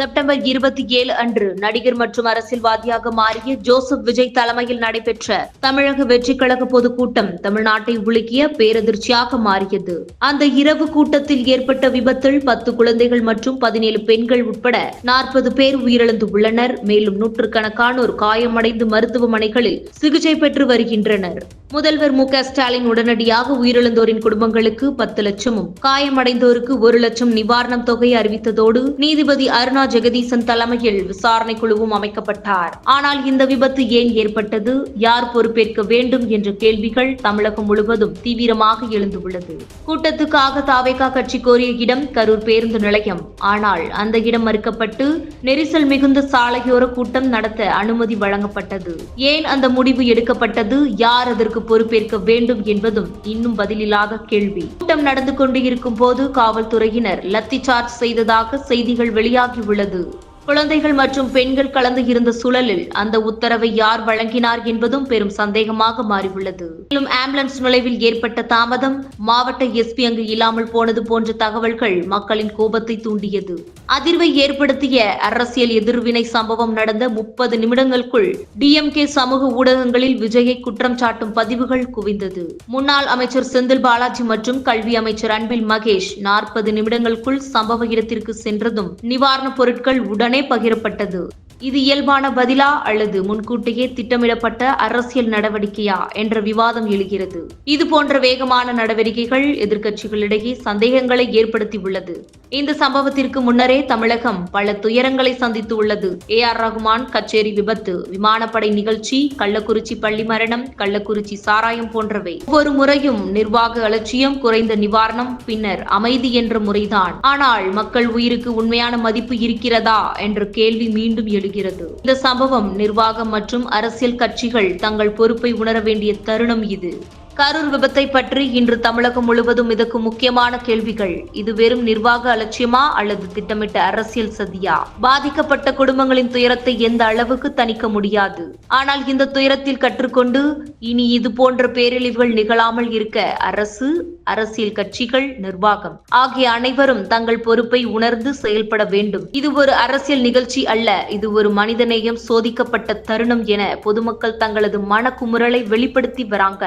September இருபத்தி ஏழு அன்று நடிகர் மற்றும் அரசியல்வாதியாக மாறிய ஜோசப் விஜய் தலைமையில் நடைபெற்ற தமிழக வெற்றி கழக பொதுக்கூட்டம் தமிழ்நாட்டை உலுக்கிய பேரதிர்ச்சியாக மாறியது. அந்த இரவு கூட்டத்தில் ஏற்பட்ட விபத்தில் பத்து குழந்தைகள் மற்றும் பதினேழு பெண்கள் உட்பட நாற்பது பேர் உயிரிழந்து உள்ளனர் மேலும் நூற்றுக்கணக்கானோர் காயமடைந்து மருத்துவமனைகளில் சிகிச்சை பெற்று வருகின்றனர். முதல்வர் மு க ஸ்டாலின் உடனடியாக உயிரிழந்தோரின் குடும்பங்களுக்கு பத்து லட்சமும் காயமடைந்தோருக்கு ஒரு லட்சம் நிவாரணம் தொகை அறிவித்ததோடு நீதிபதி அருணா ஜெகதீசன் தலைமையில் விசாரணை குழுவும் அமைக்கப்பட்டார். ஆனால் இந்த விபத்து ஏன் ஏற்பட்டது? யார் பொறுப்பேற்க வேண்டும் என்ற கேள்விகள் தமிழகம் முழுவதும் தீவிரமாக எழுந்துள்ளது. கூட்டத்துக்காக தாவேகா கட்சி கோரிய இடம் கரூர் பேருந்து நிலையம். ஆனால் அந்த இடம் மறுக்கப்பட்டு நெரிசல் மிகுந்த சாலையோர கூட்டம் நடத்த அனுமதி வழங்கப்பட்டது. ஏன் அந்த முடிவு எடுக்கப்பட்டது? யார் அதற்கு பொறுப்பேற்க வேண்டும் என்பதும் இன்னும் பதிலில்லாத கேள்வி. கூட்டம் நடந்து கொண்டு இருக்கும் போது காவல்துறையினர் லத்தி சார்ஜ் செய்ததாக செய்திகள் வெளியாகியுள்ளது நல்லது குழந்தைகள் மற்றும் பெண்கள் கலந்து இருந்த சூழலில் அந்த உத்தரவை யார் வழங்கினார் என்பதும் பெரும் சந்தேகமாக மாறியுள்ளது. மேலும் ஆம்புலன்ஸ் நுழைவில் ஏற்பட்ட தாமதம் மாவட்ட எஸ்பி அங்கு இல்லாமல் போனது போன்ற தகவல்கள் மக்களின் கோபத்தை தூண்டியது. அதிர்வை ஏற்படுத்திய அரசியல் எதிர்வினை சம்பவம் நடந்த முப்பது நிமிடங்களுக்குள் டிஎம்கே சமூக ஊடகங்களில் விஜயை குற்றம் சாட்டும் பதிவுகள் குவிந்தது. முன்னாள் அமைச்சர் செந்தில் பாலாஜி மற்றும் கல்வி அமைச்சர் அன்பில் மகேஷ் நாற்பது நிமிடங்களுக்குள் சம்பவ இடத்திற்கு சென்றதும் நிவாரணப் பொருட்கள் உடன் பகிரப்பட்டது இது இயல்பான பதிலா அல்லது முன்கூட்டியே திட்டமிடப்பட்ட அரசியல் நடவடிக்கையா என்ற விவாதம் எழுகிறது. இது போன்ற வேகமான நடவடிக்கைகள் எதிர்க்கட்சிகளிடையே சந்தேகங்களை ஏற்படுத்தியுள்ளது. இந்த சம்பவத்திற்கு முன்னரே தமிழகம் பல துயரங்களை சந்தித்து உள்ளது. ஏ ஆர் ரகுமான் கச்சேரி விபத்து விமானப்படை நிகழ்ச்சி கள்ளக்குறிச்சி பள்ளி மரணம் கள்ளக்குறிச்சி சாராயம் போன்றவை. ஒவ்வொரு முறையும் நிர்வாக அலட்சியம் குறைந்த நிவாரணம் பின்னர் அமைதி என்ற முறைதான். ஆனால் மக்கள் உயிருக்கு உண்மையான மதிப்பு இருக்கிறதா என்ற கேள்வி மீண்டும் வருகிறது இந்த சம்பவம் நிர்வாகம் மற்றும் அரசியல் கட்சிகள் தங்கள் பொறுப்பை உணர வேண்டிய தருணம் இது. கரூர் விபத்தை பற்றி இன்று தமிழகம் முழுவதும் மிதக்கும் முக்கியமான கேள்விகள். இது வெறும் நிர்வாக அலட்சியமா அல்லது திட்டமிட்ட அரசியல் சதியா? பாதிக்கப்பட்ட குடும்பங்களின் துயரத்தை எந்த அளவுக்கு தணிக்க முடியாது? ஆனால் இந்த துயரத்தில் கற்றுக்கொண்டு இனி இது போன்ற பேரழிவுகள் நிகழாமல் இருக்க அரசு அரசியல் கட்சிகள் நிர்வாகம் ஆகிய அனைவரும் தங்கள் பொறுப்பை உணர்ந்து செயல்பட வேண்டும். இது ஒரு அரசியல் நிகழ்ச்சி அல்ல. இது ஒரு மனிதநேயம் சோதிக்கப்பட்ட தருணம் என பொதுமக்கள் தங்களது மனக்குமுறலை வெளிப்படுத்தி வராங்க.